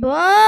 Bye.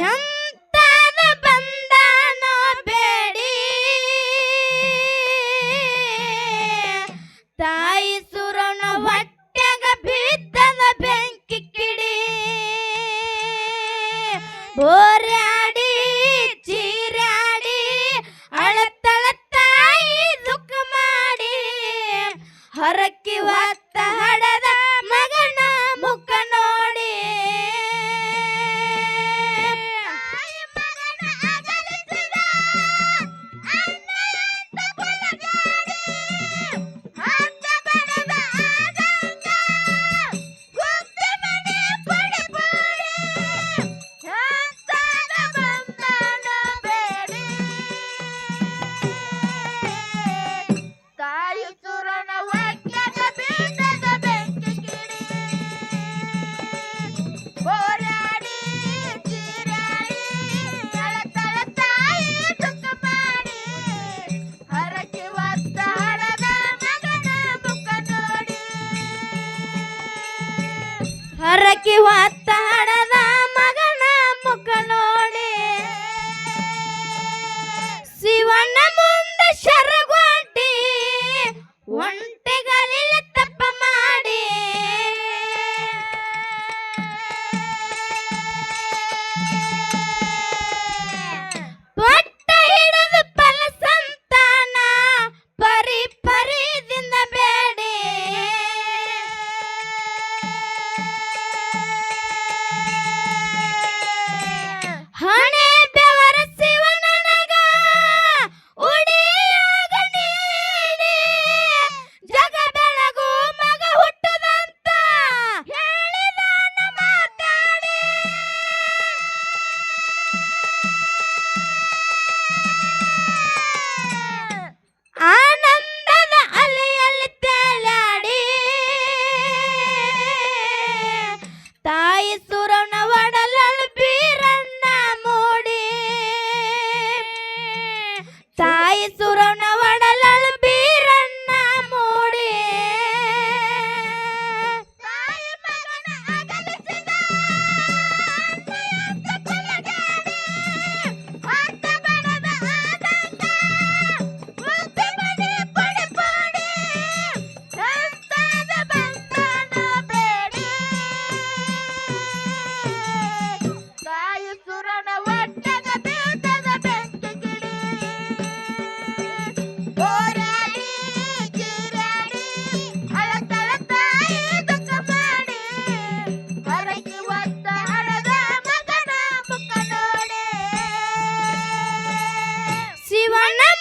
ഞാൻ kuat. এবার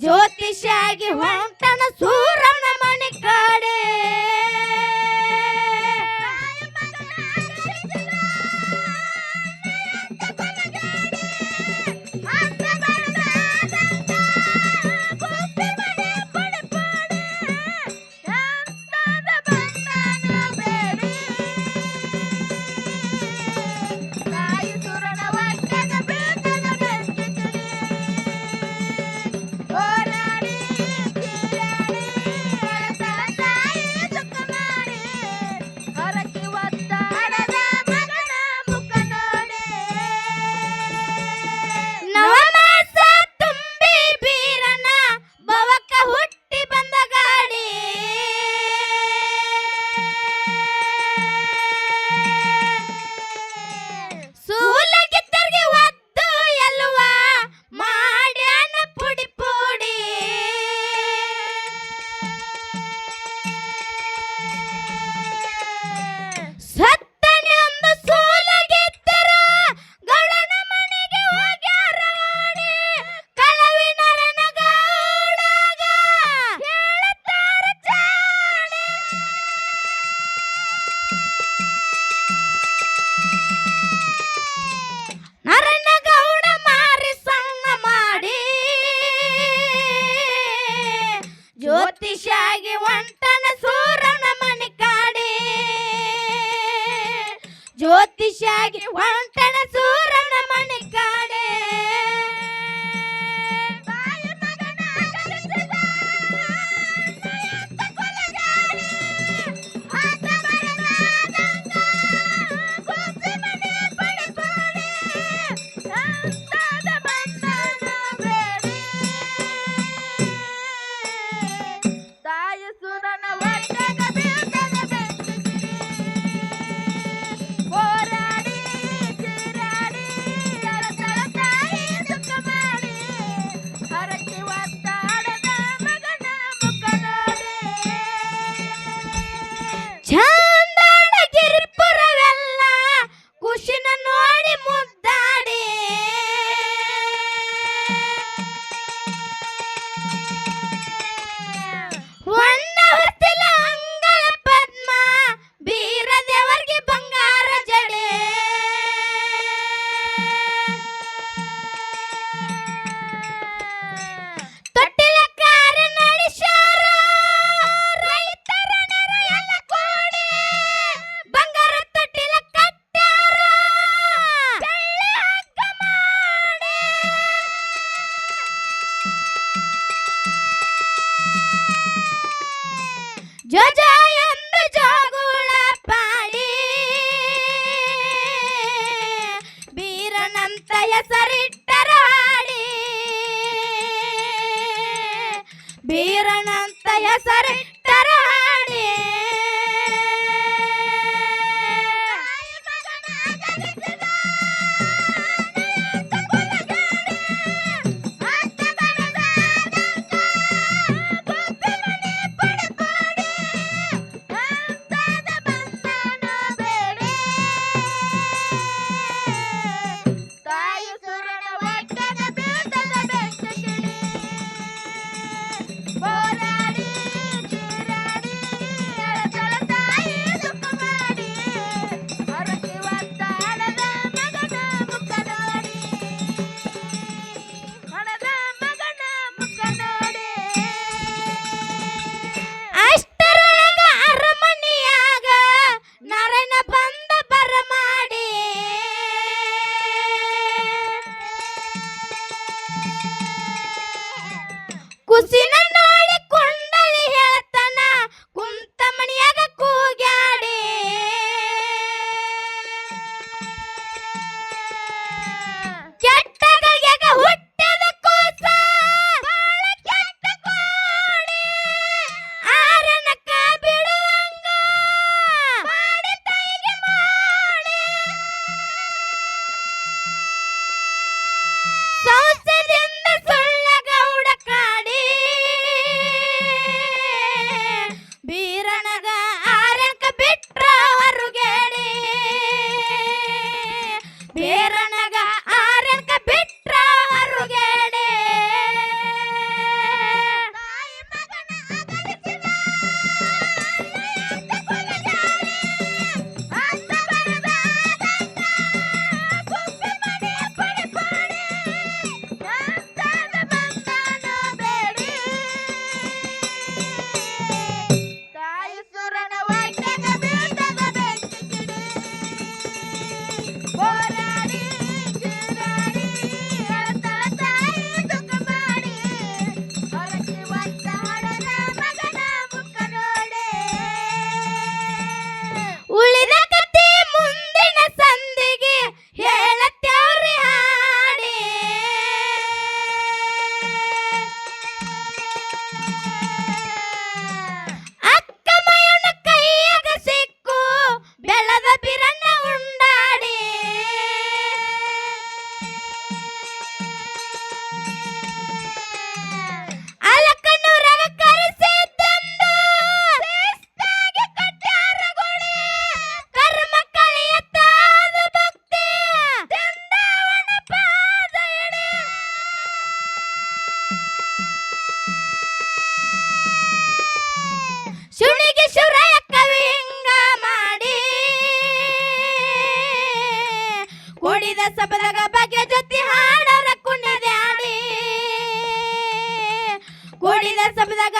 ಜ್ಯೋತಿಷಿಯಾಗಿ ಹೊಂಟನ ಸೂರನ ಮಣಿ ಕಾಡೇ. ಜ್ಯೋತಿಷಾಗಿ ಹೊಂಟನ ಸೂ ಹೆಸರಿಟ್ಟರ ಹಾಡಿ ಬೀರನಂತ ಹೆಸರಿಟ್ಟರ 走 ಶುಣಿಗೆ ಶಿವರಾಯ ಕವಿ ಹಿಂಗ ಮಾಡಿ ಕುಣಿದ ಸಬದಾಗ ಬಗೆ ಜೊತೆ ಹಾಡರ ಕುಣಿದಾಡಿ. ಕುಣಿದ ಸಬದಾಗ